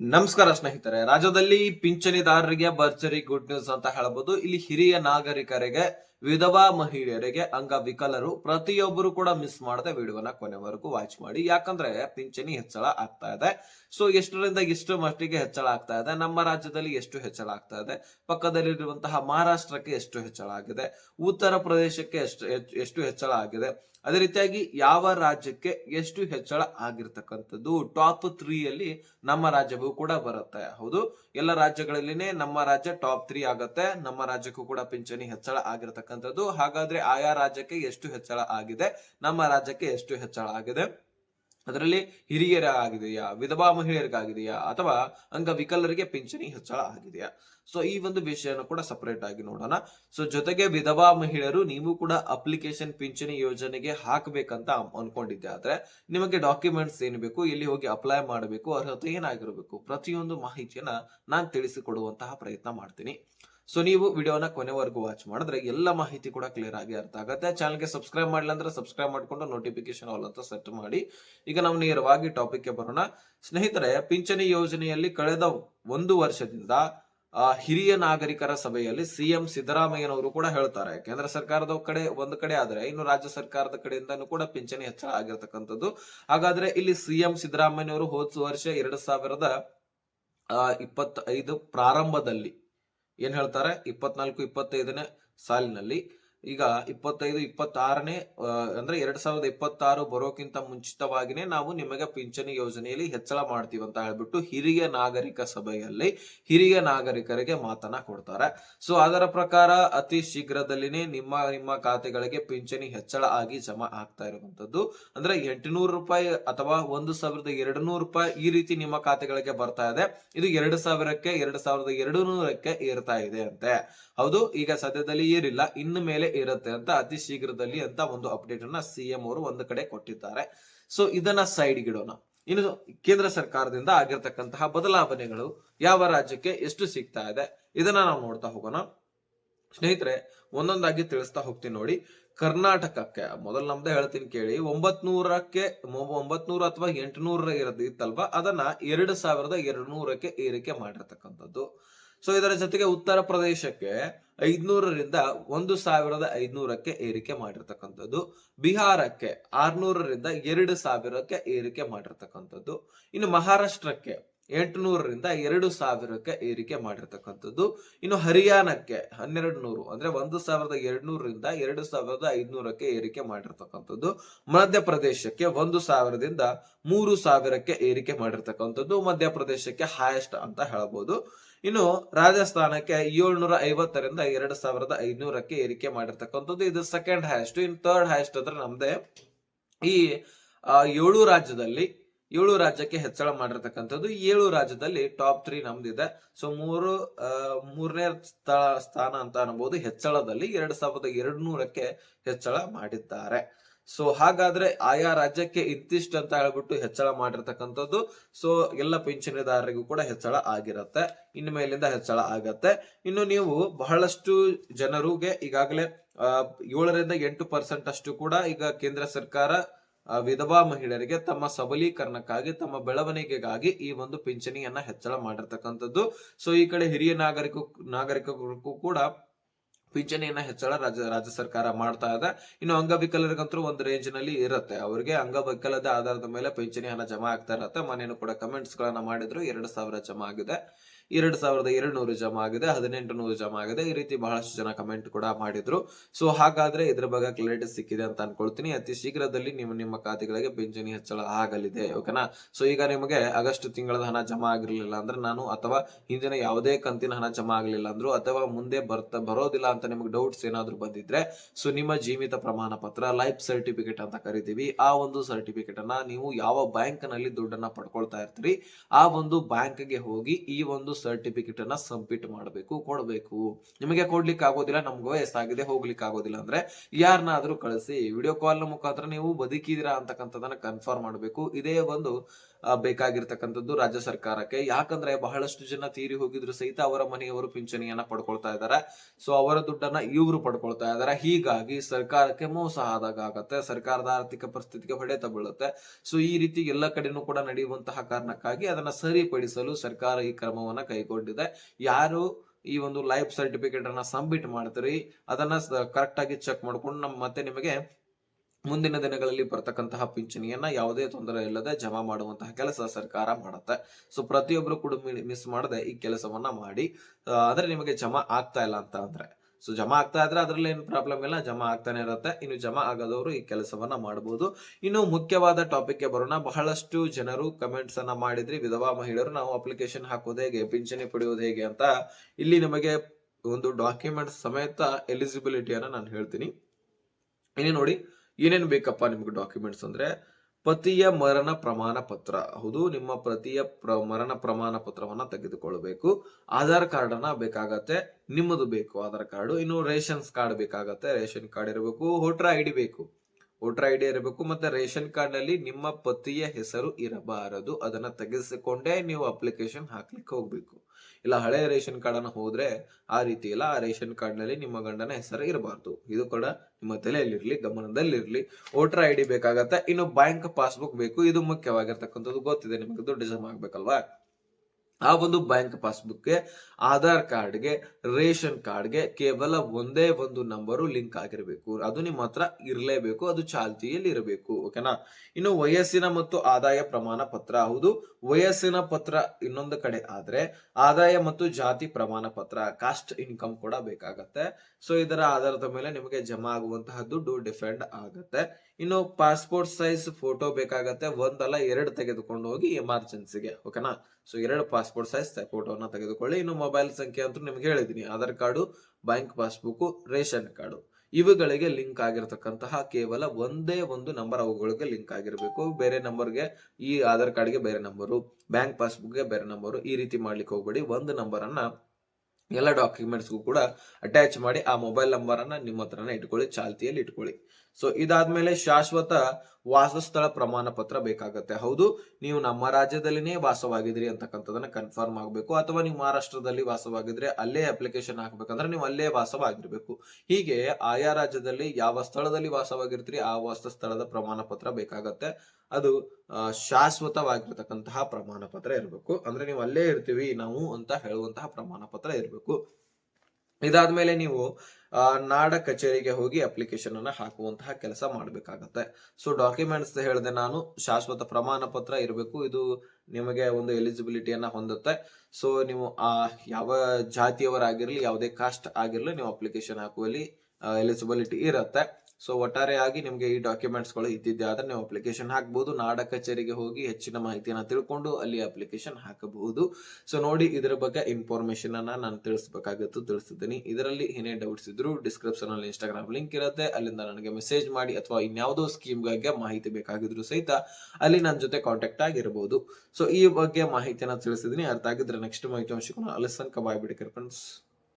ನಮಸ್ಕಾರ ಸ್ನೇಹಿತರೆ. ರಾಜ್ಯದಲ್ಲಿ ಪಿಂಚಣಿದಾರರಿಗೆ ಭರ್ಜರಿ ಗುಡ್ ನ್ಯೂಸ್ ಅಂತ ಹೇಳಬಹುದು ಇಲ್ಲಿ ಹಿರಿಯ ನಾಗರಿಕರಿಗೆ ವಿಧವಾ ಮಹಿಳೆಯರಿಗೆ ಅಂಗವಿಕಲರು ಪ್ರತಿಯೊಬ್ಬರು ಕೂಡ ಮಿಸ್ ಮಾಡದೆ ವಿಡಿಯೋನ ಕೊನೆವರೆಗೂ ವಾಚ್ ಮಾಡಿ. ಯಾಕಂದ್ರೆ ಪಿಂಚಣಿ ಹೆಚ್ಚಳ ಆಗ್ತಾ ಇದೆ. ಸೊ ಎಷ್ಟರಿಂದ ಎಷ್ಟು ಮಟ್ಟಿಗೆ ಹೆಚ್ಚಳ ಆಗ್ತಾ ಇದೆ? ನಮ್ಮ ರಾಜ್ಯದಲ್ಲಿ ಎಷ್ಟು ಹೆಚ್ಚಳ ಆಗ್ತಾ ಇದೆ? ಪಕ್ಕದಲ್ಲಿರುವಂತಹ ಮಹಾರಾಷ್ಟ್ರಕ್ಕೆ ಎಷ್ಟು ಹೆಚ್ಚಳ ಆಗಿದೆ? ಉತ್ತರ ಪ್ರದೇಶಕ್ಕೆ ಎಷ್ಟು ಎಷ್ಟು ಹೆಚ್ಚಳ ಆಗಿದೆ? ಅದೇ ರೀತಿಯಾಗಿ ಯಾವ ರಾಜ್ಯಕ್ಕೆ ಎಷ್ಟು ಹೆಚ್ಚಳ ಆಗಿರ್ತಕ್ಕಂಥದ್ದು? ಟಾಪ್ ತ್ರೀಯಲ್ಲಿ ನಮ್ಮ ರಾಜ್ಯವೂ ಕೂಡ ಬರುತ್ತೆ. ಹೌದು. ಎಲ್ಲ ರಾಜ್ಯಗಳಲ್ಲಿನೇ ನಮ್ಮ ರಾಜ್ಯ ಟಾಪ್ ತ್ರೀ ಆಗುತ್ತೆ. ನಮ್ಮ ರಾಜ್ಯಕ್ಕೂ ಕೂಡ ಪಿಂಚಣಿ ಹೆಚ್ಚಳ ಆಗಿರ್ತಕ್ಕಂಥದ್ದು ಹಾಗಾದ್ರೆ ಆಯಾ ರಾಜ್ಯಕ್ಕೆ ಎಷ್ಟು ಹೆಚ್ಚಳ ಆಗಿದೆ? ನಮ್ಮ ರಾಜ್ಯಕ್ಕೆ ಎಷ್ಟು ಹೆಚ್ಚಳ ಆಗಿದೆ? ಅದರಲ್ಲಿ ಹಿರಿಯರ ಆಗಿದೆಯಾ ವಿಧವಾ ಮಹಿಳೆಯರಿಗಾಗಿದೆಯಾ? ಅಥವಾ ಅಂಗವಿಕಲರಿಗೆ ಪಿಂಚಣಿ ಹೆಚ್ಚಳ ಆಗಿದೆಯಾ? ಸೊ ಈ ಒಂದು ವಿಷಯನ ಕೂಡ ಸಪರೇಟ್ ಆಗಿ ನೋಡೋಣ. ಸೊ ಜೊತೆಗೆ ವಿಧವಾ ಮಹಿಳೆಯರು ನೀವು ಕೂಡ ಅಪ್ಲಿಕೇಶನ್ ಪಿಂಚಣಿ ಯೋಜನೆಗೆ ಹಾಕಬೇಕಂತ ಅನ್ಕೊಂಡಿದ್ದೆ. ಆದ್ರೆ ನಿಮಗೆ ಡಾಕ್ಯುಮೆಂಟ್ಸ್ ಏನ್ ಬೇಕು? ಇಲ್ಲಿ ಹೋಗಿ ಅಪ್ಲೈ ಮಾಡಬೇಕು? ಅರ್ಹತೆ ಏನಾಗಿರಬೇಕು? ಪ್ರತಿಯೊಂದು ಮಾಹಿತಿಯನ್ನ ನಾನು ತಿಳಿಸಿಕೊಡುವಂತಹ ಪ್ರಯತ್ನ ಮಾಡ್ತೀನಿ. ಸೊ ನೀವು ವಿಡಿಯೋನ ಕೊನೆವರೆಗೂ ವಾಚ್ ಮಾಡಿದ್ರೆ ಎಲ್ಲ ಮಾಹಿತಿ ಕೂಡ ಕ್ಲಿಯರ್ ಆಗಿ ಅರ್ಥ ಆಗುತ್ತೆ. ಚಾನಲ್ಗೆ ಸಬ್ಸ್ಕ್ರೈಬ್ ಮಾಡಿಲ್ಲ ಅಂದ್ರೆ ಸಬ್ಸ್ಕ್ರೈಬ್ ಮಾಡ್ಕೊಂಡು ನೋಟಿಫಿಕೇಶನ್ ಆಲ್ ಅಂತ ಸೆಟ್ ಮಾಡಿ. ಈಗ ನಾವು ನೇರವಾಗಿ ಟಾಪಿಕ್ಗೆ ಬರೋಣ. ಸ್ನೇಹಿತರೆ, ಪಿಂಚಣಿ ಯೋಜನೆಯಲ್ಲಿ ಕಳೆದ ಒಂದು ವರ್ಷದಿಂದ ಹಿರಿಯ ನಾಗರಿಕರ ಸಭೆಯಲ್ಲಿ ಸಿಎಂ ಸಿದ್ದರಾಮಯ್ಯನವರು ಕೂಡ ಹೇಳ್ತಾರೆ. ಕೇಂದ್ರ ಸರ್ಕಾರದ ಕಡೆ, ಒಂದು ಕಡೆ ಆದ್ರೆ, ಇನ್ನು ರಾಜ್ಯ ಸರ್ಕಾರದ ಕಡೆಯಿಂದನೂ ಕೂಡ ಪಿಂಚಣಿ ಹೆಚ್ಚಳ ಆಗಿರ್ತಕ್ಕಂಥದ್ದು. ಹಾಗಾದ್ರೆ ಇಲ್ಲಿ ಸಿಎಂ ಸಿದ್ದರಾಮಯ್ಯನವರು ಹೋದ ವರ್ಷ ಎರಡು ಸಾವಿರದ ಇಪ್ಪತ್ತೈದು ಪ್ರಾರಂಭದಲ್ಲಿ ಏನ್ ಹೇಳ್ತಾರೆ? ಇಪ್ಪತ್ನಾಲ್ಕು ಇಪ್ಪತ್ತೈದನೇ ಸಾಲಿನಲ್ಲಿ ಈಗ ಇಪ್ಪತ್ತೈದು, ಇಪ್ಪತ್ತಾರನೇ ಅಂದ್ರೆ ಎರಡ್ ಸಾವಿರದ ಇಪ್ಪತ್ತಾರು ಬರೋಕ್ಕಿಂತ ಮುಂಚಿತವಾಗಿನೇ ನಾವು ನಿಮಗೆ ಪಿಂಚಣಿ ಯೋಜನೆಯಲ್ಲಿ ಹೆಚ್ಚಳ ಮಾಡ್ತೀವಿ ಅಂತ ಹೇಳ್ಬಿಟ್ಟು ಹಿರಿಯ ನಾಗರಿಕ ಸಭೆಯಲ್ಲಿ ಹಿರಿಯ ನಾಗರಿಕರಿಗೆ ಮಾತನ್ನ ಕೊಡ್ತಾರೆ. ಸೊ ಅದರ ಪ್ರಕಾರ ಅತಿ ಶೀಘ್ರದಲ್ಲಿನೇ ನಿಮ್ಮ ನಿಮ್ಮ ಖಾತೆಗಳಿಗೆ ಪಿಂಚಣಿ ಹೆಚ್ಚಳ ಆಗಿ ಜಮಾ ಆಗ್ತಾ ಇರುವಂತದ್ದು ಅಂದ್ರೆ ಎಂಟುನೂರು ರೂಪಾಯಿ ಅಥವಾ ಒಂದು ಸಾವಿರದ ಎರಡು ನೂರು ರೂಪಾಯಿ ಈ ರೀತಿ ನಿಮ್ಮ ಖಾತೆಗಳಿಗೆ ಬರ್ತಾ ಇದೆ. ಇದು ಎರಡು ಸಾವಿರಕ್ಕೆ, ಎರಡು ಸಾವಿರದ ಎರಡು ನೂರಕ್ಕೆ ಏರ್ತಾ ಇದೆ ಅಂತೆ. ಹೌದು, ಈಗ ಸದ್ಯದಲ್ಲಿ ಏರಿಲ್ಲ. ಇನ್ನು ಮೇಲೆ ಇರುತ್ತೆ ಅಂತ ಅತಿ ಶೀಘ್ರದಲ್ಲಿ ಅಂತ ಒಂದು ಅಪ್ಡೇಟ್ ಅನ್ನ ಸಿಎಂ ಅವರು ಒಂದು ಕಡೆ ಕೊಟ್ಟಿದ್ದಾರೆ. ಸೊ ಇದನ್ನ ಸೈಡ್ ಇಡೋಣ ಇನ್ನು ಕೇಂದ್ರ ಸರ್ಕಾರದಿಂದ ಆಗಿರ್ತಕ್ಕಂತಹ ಬದಲಾವಣೆಗಳು ಯಾವ ರಾಜ್ಯಕ್ಕೆ ಎಷ್ಟು ಸಿಗ್ತಾ ಇದೆ, ಇದನ್ನ ನಾವು ನೋಡ್ತಾ ಹೋಗೋಣ. ಸ್ನೇಹಿತರೆ, ಒಂದೊಂದಾಗಿ ತಿಳಿಸ್ತಾ ಹೋಗ್ತೀನಿ ನೋಡಿ. ಕರ್ನಾಟಕಕ್ಕೆ, ಮೊದಲು ನಮ್ದೇ ಹೇಳ್ತೀನಿ ಕೇಳಿ ಒಂಬತ್ ನೂರಕ್ಕೆ ಒಂಬತ್ ಅಥವಾ ಎಂಟುನೂರ ಇರದ್ ಇತ್ತಲ್ವಾ? ಅದನ್ನ ಎರಡು ಸಾವಿರದ ಎರಡು ನೂರಕ್ಕೆ ಏರಿಕೆ ಮಾಡಿರ್ತಕ್ಕಂಥದ್ದು. ಸೊ ಇದರ ಜೊತೆಗೆ ಉತ್ತರ ಪ್ರದೇಶಕ್ಕೆ ಐದ್ನೂರರಿಂದ ಒಂದು ಸಾವಿರದ ಐದ್ನೂರಕ್ಕೆ ಏರಿಕೆ ಮಾಡಿರ್ತಕ್ಕಂಥದ್ದು. ಬಿಹಾರಕ್ಕೆ ಆರ್ನೂರರಿಂದ ಎರಡು ಸಾವಿರಕ್ಕೆ ಏರಿಕೆ ಮಾಡಿರ್ತಕ್ಕಂಥದ್ದು. ಇನ್ನು ಮಹಾರಾಷ್ಟ್ರಕ್ಕೆ ಎಂಟುನೂರರಿಂದ ಎರಡು ಸಾವಿರಕ್ಕೆ ಏರಿಕೆ ಮಾಡಿರ್ತಕ್ಕಂಥದ್ದು. ಇನ್ನು ಹರಿಯಾಣಕ್ಕೆ ಹನ್ನೆರಡು ನೂರು ಅಂದ್ರೆ ಒಂದು ಸಾವಿರದ ಎರಡ್ನೂರರಿಂದ ಎರಡು ಸಾವಿರದ ಐದ್ನೂರಕ್ಕೆ ಏರಿಕೆ ಮಾಡಿರ್ತಕ್ಕಂಥದ್ದು. ಮಧ್ಯಪ್ರದೇಶಕ್ಕೆ ಒಂದು ಸಾವಿರದಿಂದ ಮೂರು ಸಾವಿರಕ್ಕೆ ಏರಿಕೆ ಮಾಡಿರ್ತಕ್ಕಂಥದ್ದು. ಮಧ್ಯಪ್ರದೇಶಕ್ಕೆ ಹೈಯೆಸ್ಟ್ ಅಂತ ಹೇಳ್ಬೋದು. ಇನ್ನು ರಾಜಸ್ಥಾನಕ್ಕೆ ಏಳ್ನೂರ ಐವತ್ತರಿಂದ ಎರಡ್ ಸಾವಿರದ ಐನೂರಕ್ಕೆ ಏರಿಕೆ ಮಾಡಿರ್ತಕ್ಕಂಥದ್ದು. ಇದು second highest in third highest ಅಂದ್ರೆ ನಮ್ದೇ ಈ ಏಳು ರಾಜ್ಯದಲ್ಲಿ ಏಳು ರಾಜ್ಯಕ್ಕೆ ಹೆಚ್ಚಳ ಮಾಡಿರ್ತಕ್ಕಂಥದ್ದು ಏಳು ರಾಜ್ಯದಲ್ಲಿ ಟಾಪ್ ತ್ರೀ ನಮ್ದಿದೆ. ಸೊ ಮೂರು ಮೂರನೇ ಸ್ಥಳ, ಸ್ಥಾನ ಅಂತ ಅನ್ಬೋದು. ಹೆಚ್ಚಳದಲ್ಲಿ ಎರಡ್ ಸಾವಿರದ ಎರಡು ನೂರಕ್ಕೆ ಹೆಚ್ಚಳ ಮಾಡಿದ್ದಾರೆ. ಸೊ ಹಾಗಾದ್ರೆ ಆಯಾ ರಾಜ್ಯಕ್ಕೆ ಇಂತಿಷ್ಟು ಅಂತ ಹೇಳ್ಬಿಟ್ಟು ಹೆಚ್ಚಳ ಮಾಡಿರ್ತಕ್ಕಂಥದ್ದು. ಸೊ ಎಲ್ಲ ಪಿಂಚಣಿದಾರರಿಗೂ ಕೂಡ ಹೆಚ್ಚಳ ಆಗಿರತ್ತೆ. ಇನ್ನು ಮೇಲಿಂದ ಹೆಚ್ಚಳ ಆಗತ್ತೆ. ಇನ್ನು ನೀವು ಬಹಳಷ್ಟು ಜನರಿಗೆ ಈಗಾಗಲೇ ಏಳರಿಂದ ಎಂಟು ಪರ್ಸೆಂಟ್ ಅಷ್ಟು ಕೂಡ ಈಗ ಕೇಂದ್ರ ಸರ್ಕಾರ ವಿಧವಾ ಮಹಿಳೆಯರಿಗೆ ತಮ್ಮ ಸಬಲೀಕರಣಕ್ಕಾಗಿ, ತಮ್ಮ ಬೆಳವಣಿಗೆಗಾಗಿ ಈ ಒಂದು ಪಿಂಚಣಿಯನ್ನ ಹೆಚ್ಚಳ ಮಾಡಿರ್ತಕ್ಕಂಥದ್ದು. ಸೊ ಈ ಕಡೆ ಹಿರಿಯ ನಾಗರಿಕ ನಾಗರಿಕರಿಗೂ ಕೂಡ ಪಿಂಚಣಿಯನ್ನ ಹೆಚ್ಚಳ ರಾಜ್ಯ ರಾಜ್ಯ ಸರ್ಕಾರ ಮಾಡ್ತಾ ಇದೆ. ಇನ್ನು ಅಂಗವಿಕಲರಿಗಂತೂ ಒಂದು ರೇಂಜ್ನಲ್ಲಿ ಇರುತ್ತೆ. ಅವರಿಗೆ ಅಂಗವಿಕಲದ ಆಧಾರದ ಮೇಲೆ ಪಿಂಚಣಿ ಜಮಾ ಆಗ್ತಾ ಇರತ್ತೆ. ಮನೇನು ಕೂಡ ಕಮೆಂಟ್ಸ್ ಗಳನ್ನ ಮಾಡಿದ್ರು ಎರಡು ಸಾವಿರ ಜಮಾ ಆಗಿದೆ. ಎರಡು ಸಾವಿರದ ಎರಡು ನೂರು ಜಮಾ ಆಗಿದೆ ಹದಿನೆಂಟು ನೂರು ಜಮಾ ಆಗಿದೆ. ಈ ರೀತಿ ಬಹಳಷ್ಟು ಜನ ಕಮೆಂಟ್ ಕೂಡ ಮಾಡಿದ್ರು. ಸೊ ಹಾಗಾದ್ರೆ ಇದ್ರ ಬಗ್ಗೆ ಕ್ಲಾರಿಟಿ ಸಿಕ್ಕಿದೆ ಅಂತ ಅನ್ಕೊಳ್ತೀನಿ. ಅತಿ ಶೀಘ್ರದಲ್ಲಿ ನಿಮ್ಮ ನಿಮ್ಮ ಖಾತೆಗಳಿಗೆ ಪಿಂಚಣಿ ಹೆಚ್ಚಳ ಆಗಲಿದೆ ಓಕೆನಾ ಸೊ ಈಗ ನಿಮಗೆ ಆಗಸ್ಟ್ ತಿಂಗಳ ಹಣ ಜಮಾ ಆಗಿರ್ಲಿಲ್ಲ ಅಂದ್ರೆ ನಾನು ಅಥವಾ ಹಿಂದಿನ ಯಾವುದೇ ಕಂತಿನ ಹಣ ಜಮಾ ಆಗಲಿಲ್ಲ ಅಂದ್ರು ಅಥವಾ ಮುಂದೆ ಬರ್ತಾ, ಬರೋದಿಲ್ಲ ಅಂತ ನಿಮಗೆ ಡೌಟ್ಸ್ ಏನಾದ್ರು ಬಂದಿದ್ರೆ ಸೊ ನಿಮ್ಮ ಜೀವಿತ ಪ್ರಮಾಣ ಪತ್ರ ಲೈಫ್ ಸರ್ಟಿಫಿಕೇಟ್ ಅಂತ ಕರಿತೀವಿ. ಆ ಒಂದು ಸರ್ಟಿಫಿಕೇಟ್ ಅನ್ನ ನೀವು ಯಾವ ಬ್ಯಾಂಕ್ನಲ್ಲಿ ದುಡ್ಡನ್ನ ಪಡ್ಕೊಳ್ತಾ ಇರ್ತೀರಿ, ಆ ಒಂದು ಬ್ಯಾಂಕ್ಗೆ ಹೋಗಿ ಈ ಒಂದು ಸರ್ಟಿಫಿಕೇಟ್ ಅನ್ನ ಸಬ್ಮಿಟ್ ಮಾಡಬೇಕು, ಕೊಡಬೇಕು. ನಿಮಗೆ ಕೊಡ್ಲಿಕ್ಕೆ ಆಗೋದಿಲ್ಲ, ನಮ್ಗೆ ವಯಸ್ಸಾಗಿದೆ ಹೋಗ್ಲಿಕ್ಕೆ ಆಗೋದಿಲ್ಲ ಅಂದ್ರೆ ಯಾರನ್ನಾದ್ರೂ ಕಳಿಸಿ ವಿಡಿಯೋ ಕಾಲ್ನ ಮುಖಾಂತರ ನೀವು ಬದುಕಿದಿರಾ ಅಂತಕ್ಕಂಥದನ್ನ ಕನ್ಫರ್ಮ್ ಮಾಡಬೇಕು. ಇದೇ ಒಂದು ಬೇಕಾಗಿರ್ತಕ್ಕಂಥದ್ದು ರಾಜ್ಯ ಸರ್ಕಾರಕ್ಕೆ. ಯಾಕಂದ್ರೆ ಬಹಳಷ್ಟು ಜನ ತೀರಿ ಹೋಗಿದ್ರು ಸಹಿತ ಅವರ ಮನೆಯವರು ಪಿಂಚಣಿಯನ್ನ ಪಡ್ಕೊಳ್ತಾ ಇದ್ದಾರೆ. ಸೊ ಅವರ ದುಡ್ಡನ್ನ ಇವರು ಪಡ್ಕೊಳ್ತಾ ಇದ್ದಾರೆ. ಹೀಗಾಗಿ ಸರ್ಕಾರಕ್ಕೆ ಮೋಸ ಆದಾಗ ಆಗತ್ತೆ, ಸರ್ಕಾರದ ಆರ್ಥಿಕ ಪರಿಸ್ಥಿತಿಗೆ ಹೊಡೆತ ಬೀಳುತ್ತೆ. ಸೊ ಈ ರೀತಿ ಎಲ್ಲ ಕಡೆನೂ ಕೂಡ ನಡೆಯುವಂತಹ ಕಾರಣಕ್ಕಾಗಿ ಅದನ್ನ ಸರಿಪಡಿಸಲು ಸರ್ಕಾರ ಈ ಕ್ರಮವನ್ನ ಕೈಗೊಂಡಿದೆ. ಯಾರು ಈ ಒಂದು ಲೈಫ್ ಸರ್ಟಿಫಿಕೇಟ್ ಅನ್ನ ಸಬ್ಮಿಟ್ ಮಾಡ್ತೀರಿ, ಅದನ್ನ ಕರೆಕ್ಟ್ ಆಗಿ ಚೆಕ್ ಮಾಡ್ಕೊಂಡು ನಮ್ ಮತ್ತೆ ನಿಮಗೆ ಮುಂದಿನ ದಿನಗಳಲ್ಲಿ ಬರ್ತಕ್ಕಂತಹ ಪಿಂಚಣಿಯನ್ನ ಯಾವುದೇ ತೊಂದರೆ ಇಲ್ಲದೆ ಜಮಾ ಮಾಡುವಂತಹ ಕೆಲಸ ಸರ್ಕಾರ ಮಾಡುತ್ತೆ. ಸೊ ಪ್ರತಿಯೊಬ್ಬರು ಕೂಡ ಮಿಸ್ ಮಾಡದೆ ಈ ಕೆಲಸವನ್ನ ಮಾಡಿ ಆದ್ರೆ ನಿಮಗೆ ಜಮಾ ಆಗ್ತಾ ಇಲ್ಲ ಅಂತ ಅಂದ್ರೆ. ಸೊ ಜಮಾ ಆಗ್ತಾ ಇದ್ರೆ ಅದ್ರಲ್ಲಿ ಏನು ಪ್ರಾಬ್ಲಮ್ ಇಲ್ಲ. ಜಮಾ ಆಗ್ತಾನೆ ಇರುತ್ತೆ. ಇನ್ನು ಜಮಾ ಆಗದವರು ಈ ಕೆಲಸವನ್ನ ಮಾಡಬಹುದು ಇನ್ನು ಮುಖ್ಯವಾದ ಟಾಪಿಕ್ಗೆ ಬರೋಣ. ಬಹಳಷ್ಟು ಜನರು ಕಮೆಂಟ್ಸ್ ಅನ್ನ ಮಾಡಿದ್ರಿ. ವಿಧವಾ ಮಹಿಳೆಯರು, ನಾವು ಅಪ್ಲಿಕೇಶನ್ ಹಾಕೋದು ಹೇಗೆ? ಪಿಂಚಣಿ ಪಡೆಯೋದು ಹೇಗೆ ಅಂತ ಇಲ್ಲಿ ನಿಮಗೆ ಒಂದು ಡಾಕ್ಯುಮೆಂಟ್ ಸಮೇತ ಎಲಿಜಿಬಿಲಿಟಿಯನ್ನು ನಾನು ಹೇಳ್ತೀನಿ. ಇನ್ನೇ ನೋಡಿ ಏನೇನು ಬೇಕಪ್ಪ ನಿಮ್ಗೆ ಡಾಕ್ಯುಮೆಂಟ್ಸ್ ಅಂದ್ರೆ? ಪತಿಯ ಮರಣ ಪ್ರಮಾಣ ಪತ್ರ. ಹೌದು, ನಿಮ್ಮ ಪತಿಯ ಪ್ರ, ಮರಣ ಪ್ರಮಾಣ ಪತ್ರವನ್ನ ತೆಗೆದುಕೊಳ್ಳಬೇಕು. ಆಧಾರ್ ಕಾರ್ಡ್ ಅನ್ನ ಬೇಕಾಗತ್ತೆ, ನಿಮ್ಮದು ಬೇಕು. ಆಧಾರ್ ಕಾರ್ಡ್, ಇನ್ನು ರೇಷನ್ಸ್ ಕಾರ್ಡ್ ಬೇಕಾಗತ್ತೆ. ರೇಷನ್ ಕಾರ್ಡ್ ಇರಬೇಕು, ವೋಟರ್ ಐ ಡಿ ಬೇಕು. ವೋಟರ್ ಐ ಡಿ ಇರಬೇಕು ಮತ್ತೆ ರೇಷನ್ ಕಾರ್ಡ್ನಲ್ಲಿ ನಿಮ್ಮ ಪತಿಯ ಹೆಸರು ಇರಬಾರದು. ಅದನ್ನ ತೆಗೆಸಿಕೊಂಡೇ ನೀವು ಅಪ್ಲಿಕೇಶನ್ ಹಾಕ್ಲಿಕ್ಕೆ ಹೋಗ್ಬೇಕು. ಇಲ್ಲ, ಹಳೆ ರೇಷನ್ ಕಾರ್ಡ್ ಅನ್ನ ಹೋದ್ರೆ ಆ ರೀತಿ ಇಲ್ಲ. ಆ ರೇಷನ್ ಕಾರ್ಡ್ನಲ್ಲಿ ನಿಮ್ಮ ಗಂಡನ ಹೆಸರು ಇರಬಾರದು. ಇದು ಕೂಡ ನಿಮ್ಮ ತಲೆಯಲ್ಲಿರ್ಲಿ, ಗಮನದಲ್ಲಿರ್ಲಿ. ವೋಟರ್ ಐ ಡಿ ಬೇಕಾಗತ್ತೆ. ಇನ್ನು ಬ್ಯಾಂಕ್ ಪಾಸ್ಬುಕ್ ಬೇಕು. ಇದು ಮುಖ್ಯವಾಗಿರ್ತಕ್ಕಂಥದ್ದು ಗೊತ್ತಿದೆ. ನಿಮಗೆ ದುಡ್ಡು ಜಮಾ ಆಗ್ಬೇಕಲ್ವಾ? ಆ ಒಂದು ಬ್ಯಾಂಕ್ ಪಾಸ್ಬುಕ್ಗೆ ಆಧಾರ್ ಕಾರ್ಡ್ಗೆ, ರೇಷನ್ ಕಾರ್ಡ್ಗೆ ಕೇವಲ ಒಂದೇ ಒಂದು ನಂಬರು ಲಿಂಕ್ ಆಗಿರಬೇಕು. ಅದು ನಿಮ್ಮ ಹತ್ರ ಇರಲೇಬೇಕು, ಅದು ಚಾಲ್ತಿಯಲ್ಲಿ ಇರಬೇಕು, ಓಕೆನಾ? ಇನ್ನು ವಯಸ್ಸಿನ ಮತ್ತು ಆದಾಯ ಪ್ರಮಾಣ ಪತ್ರ, ಹೌದು. ವಯಸ್ಸಿನ ಪತ್ರ ಇನ್ನೊಂದು ಕಡೆ ಆದ್ರೆ ಆದಾಯ ಮತ್ತು ಜಾತಿ ಪ್ರಮಾಣ ಪತ್ರ, ಕಾಸ್ಟ್ ಇನ್ಕಮ್ ಕೂಡ ಬೇಕಾಗತ್ತೆ. ಸೊ, ಇದರ ಆಧಾರದ ಮೇಲೆ ನಿಮಗೆ ಜಮಾ ಆಗುವಂತಹ ದುಡ್ಡು ಡಿಫೆಂಡ್ ಆಗುತ್ತೆ. ಇನ್ನು ಪಾಸ್ಪೋರ್ಟ್ ಸೈಜ್ ಫೋಟೋ ಬೇಕಾಗತ್ತೆ. ಒಂದಲ್ಲ ಎರಡು ತೆಗೆದುಕೊಂಡು ಹೋಗಿ ಎಮರ್ಜೆನ್ಸಿಗೆ ಓಕೆನಾ ಸೊ ಎರಡು ಪಾಸ್ಪೋರ್ಟ್ ಸೈಜ್ ಫೋಟೋನ ತೆಗೆದುಕೊಳ್ಳಿ. ಇನ್ನು ಮೊಬೈಲ್ ಸಂಖ್ಯೆ ಅಂತೂ ನಿಮ್ಗೆ ಹೇಳಿದೀನಿ. Aadhaar card bank passbook ration card ಇವುಗಳಿಗೆ ಲಿಂಕ್ ಆಗಿರತಕ್ಕಂತಹ ಕೇವಲ ಒಂದೇ ಒಂದು ನಂಬರ್ ಅವುಗಳಿಗೆ ಲಿಂಕ್ ಆಗಿರಬೇಕು. ಬೇರೆ ನಂಬರ್ಗೆ ಈ ಆಧಾರ್ ಕಾರ್ಡ್ಗೆ ಬೇರೆ ನಂಬರು ಬ್ಯಾಂಕ್ ಪಾಸ್ಬುಕ್ಗೆ ಬೇರೆ ನಂಬರು ಈ ರೀತಿ ಮಾಡ್ಲಿಕ್ಕೆ ಹೋಗ್ಬೇಡಿ. ಒಂದು ನಂಬರ್ ಅನ್ನ ಎಲ್ಲ ಡಾಕ್ಯುಮೆಂಟ್ಸ್ಗೂ ಕೂಡ ಅಟ್ಯಾಚ್ ಮಾಡಿ ಆ ಮೊಬೈಲ್ ನಂಬರ್ ಅನ್ನ ನಿಮ್ಮ ಹತ್ರನ ಇಟ್ಕೊಳ್ಳಿ, ಚಾಲ್ತಿಯಲ್ಲಿ ಇಟ್ಕೊಳ್ಳಿ. ಸೊ ಇದಾದ್ಮೇಲೆ ಶಾಶ್ವತ ವಾಸಸ್ಥಳ ಪ್ರಮಾಣ ಪತ್ರ ಬೇಕಾಗತ್ತೆ. ಹೌದು, ನೀವು ನಮ್ಮ ರಾಜ್ಯದಲ್ಲಿನೇ ವಾಸವಾಗಿದ್ರಿ ಅಂತಕ್ಕಂಥದನ್ನ ಕನ್ಫರ್ಮ್ ಆಗಬೇಕು. ಅಥವಾ ನೀವು ಮಹಾರಾಷ್ಟ್ರದಲ್ಲಿ ವಾಸವಾಗಿದ್ರೆ ಅಲ್ಲೇ ಅಪ್ಲಿಕೇಶನ್ ಹಾಕ್ಬೇಕಂದ್ರೆ ನೀವು ಅಲ್ಲೇ ವಾಸವಾಗಿರ್ಬೇಕು. ಹೀಗೆ ಆಯಾ ರಾಜ್ಯದಲ್ಲಿ ಯಾವ ಸ್ಥಳದಲ್ಲಿ ವಾಸವಾಗಿರ್ತೀರಿ, ಆ ವಾಸ ಸ್ಥಳದ ಪ್ರಮಾಣ ಪತ್ರ ಬೇಕಾಗತ್ತೆ. ಅದು ಶಾಶ್ವತವಾಗಿರ್ತಕ್ಕಂತಹ ಪ್ರಮಾಣ ಪತ್ರ ಇರಬೇಕು. ಅಂದ್ರೆ ನೀವು ಅಲ್ಲೇ ಇರ್ತೀವಿ, ನಾವು ಅಂತ ಹೇಳುವಂತಹ ಪ್ರಮಾಣ ಪತ್ರ ಇರಬೇಕು. ಇದಾದ್ಮೇಲೆ ನೀವು ಆ, ನಾಡ ಕಚೇರಿಗೆ ಹೋಗಿ ಅಪ್ಲಿಕೇಶನ್ ಅನ್ನ ಹಾಕುವಂತಹ ಕೆಲಸ ಮಾಡಬೇಕಾಗತ್ತೆ. ಸೊ ಡಾಕ್ಯುಮೆಂಟ್ಸ್ ಹೇಳಿದೆ ನಾನು ಶಾಶ್ವತ ಪ್ರಮಾಣ ಪತ್ರ ಇರಬೇಕು. ಇದು ನಿಮಗೆ ಒಂದು ಎಲಿಜಿಬಿಲಿಟಿಯನ್ನ ಹೊಂದುತ್ತೆ. ಸೊ ನೀವು ಆ ಯಾವ ಜಾತಿಯವರಾಗಿರ್ಲಿ ಯಾವುದೇ ಕಾಸ್ಟ್ ಆಗಿರ್ಲಿ ನೀವು ಅಪ್ಲಿಕೇಶನ್ ಹಾಕುವಲ್ಲಿ ಎಲಿಜಿಬಿಲಿಟಿ ಇರುತ್ತೆ. ಸೊ ಒಟ್ಟಾರೆಯಾಗಿ ನಿಮಗೆ ಈ ಡಾಕ್ಯುಮೆಂಟ್ಸ್ಗಳು ಇದ್ದಿದ್ದೆ ಆದ್ರೆ ನೀವು ಅಪ್ಲಿಕೇಶನ್ ಹಾಕಬಹುದು ನಾಡ ಕಚೇರಿಗೆ ಹೋಗಿ ಹೆಚ್ಚಿನ ಮಾಹಿತಿಯನ್ನು ತಿಳ್ಕೊಂಡು ಅಲ್ಲಿ ಅಪ್ಲಿಕೇಶನ್ ಹಾಕಬಹುದು. ಸೊ ನೋಡಿ ಇದರ ಬಗ್ಗೆ ಇನ್ಫಾರ್ಮೇಶನ್ ಅನ್ನ ನಾನು ತಿಳಿಸಬೇಕಾಗಿತ್ತು ತಿಳಿಸಿದ್ದೀನಿ ಇದರಲ್ಲಿ ಏನೇ ಡೌಟ್ಸ್ ಇದ್ರು ಡಿಸ್ಕ್ರಿಪ್ಷನ್ ಅಲ್ಲಿ ಇನ್ಸ್ಟಾಗ್ರಾಮ್ ಲಿಂಕ್ ಇರುತ್ತೆ. ಅಲ್ಲಿಂದ ನನಗೆ ಮೆಸೇಜ್ ಮಾಡಿ ಅಥವಾ ಇನ್ಯಾವುದೋ ಸ್ಕೀಮ್ ಬಗ್ಗೆ ಮಾಹಿತಿ ಬೇಕಾಗಿದ್ರು ಸಹಿತ ಅಲ್ಲಿ ನನ್ನ ಜೊತೆ ಕಾಂಟ್ಯಾಕ್ಟ್ ಆಗಿರಬಹುದು ಸೊ ಈ ಬಗ್ಗೆ ಮಾಹಿತಿಯನ್ನು ತಿಳಿಸಿದ್ದೀನಿ. ಅರ್ಥ ಆಗಿದ್ರೆ ನೆಕ್ಸ್ಟ್ ಮಾಹಿತಿ ಅಂಶಕ್ಕೂ ಅಲಸನ್ ಕಬಾಯ್ ಬಿಡಿ ಫ್ರೆಂಡ್ಸ್